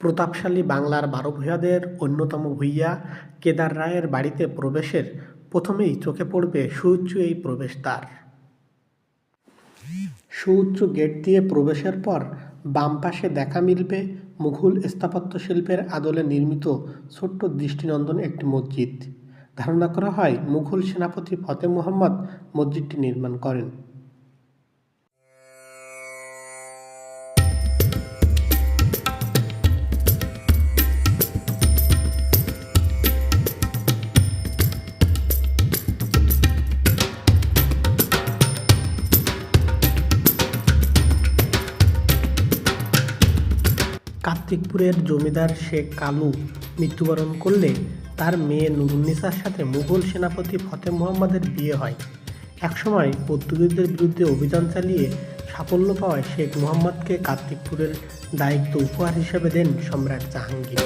প্রতাপশালী বাংলার বারো ভূঁইয়াদের অন্যতম ভূঁইয়া কেদার রায়ের বাড়িতে প্রবেশের প্রথমেই চোখে পড়বে সুউচ্চ এই প্রবেশদ্বার। সুউচ্চ গেট দিয়ে প্রবেশের পর বাম পাশে দেখা মিলবে মুঘল স্থাপত্য শিল্পের আদলে নির্মিত ছোট্ট দৃষ্টিনন্দন একটি মসজিদ। ধারণা করা হয় মুঘল সেনাপতি ফতে মোহাম্মদ মসজিদটি নির্মাণ করেন। কার্তিকপুরের জমিদার শেখ কালু মৃত্যুবরণ করলে তার মেয়ে নুরুন্নিসার সাথে মুঘল সেনাপতি ফতে মুহাম্মদের বিয়ে হয়। একসময় পর্তুগিজদের বিরুদ্ধে অভিযান চালিয়ে সাফল্য পাওয়ায় শেখ মুহাম্মদকে কার্তিকপুরের দায়িত্ব উপহার হিসেবে দেন সম্রাট জাহাঙ্গীর।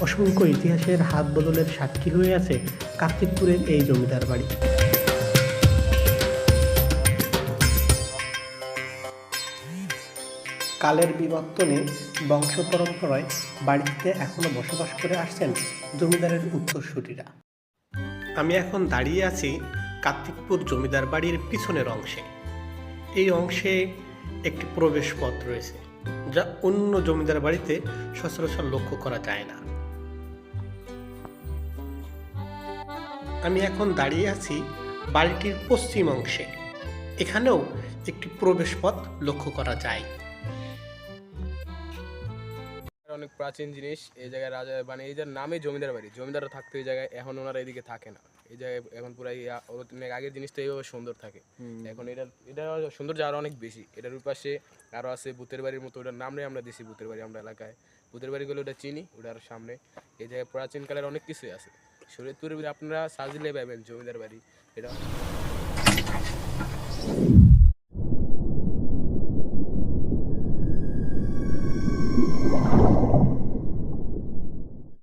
অসংখ্য ইতিহাসের হাত বদলের সাক্ষী হয়ে আছে কার্তিকপুরের এই জমিদার বাড়ি। কালের বিবর্তনে বংশ পরম্পরায় বাড়িতে এখনও বসবাস করে আসছেন জমিদারের উত্তরসূরিরা। আমি এখন দাঁড়িয়ে আছি কার্তিকপুর জমিদার বাড়ির পিছনের অংশে। এই অংশে একটি প্রবেশ পথ রয়েছে, যা অন্য জমিদার বাড়িতে সচরাচর লক্ষ্য করা যায় না। আমি এখন দাঁড়িয়ে আছি বাড়িটির পশ্চিম অংশে। এখানেও একটি প্রবেশ পথ লক্ষ্য করা যায়। অনেক প্রাচীন জিনিস। এই জায়গায় রাজা মানে এই যার নামে জমিদার বাড়ি জমিদাররা থাকতো এই জায়গায় এখন ওনারা এদিকে থাকে না। এই জায়গায় এখন পুরো অনেক আগের জিনিসটা এইভাবে সুন্দর থাকে। এখন এটা এটা সৌন্দর্য আরও অনেক বেশি। এটার পাশে আরও আছে ভূতের বাড়ির মতো ওটার নাম নেই আমরা দিছি ভূতের বাড়ি আমরা এলাকায়। ভূতের বাড়িগুলো ওটা চিনি ওটার সামনে। এই জায়গায় প্রাচীনকালের অনেক কিছুই আছে। শরীরপুরে আপনারা সাজিলে পাবেন জমিদার বাড়ি। এটা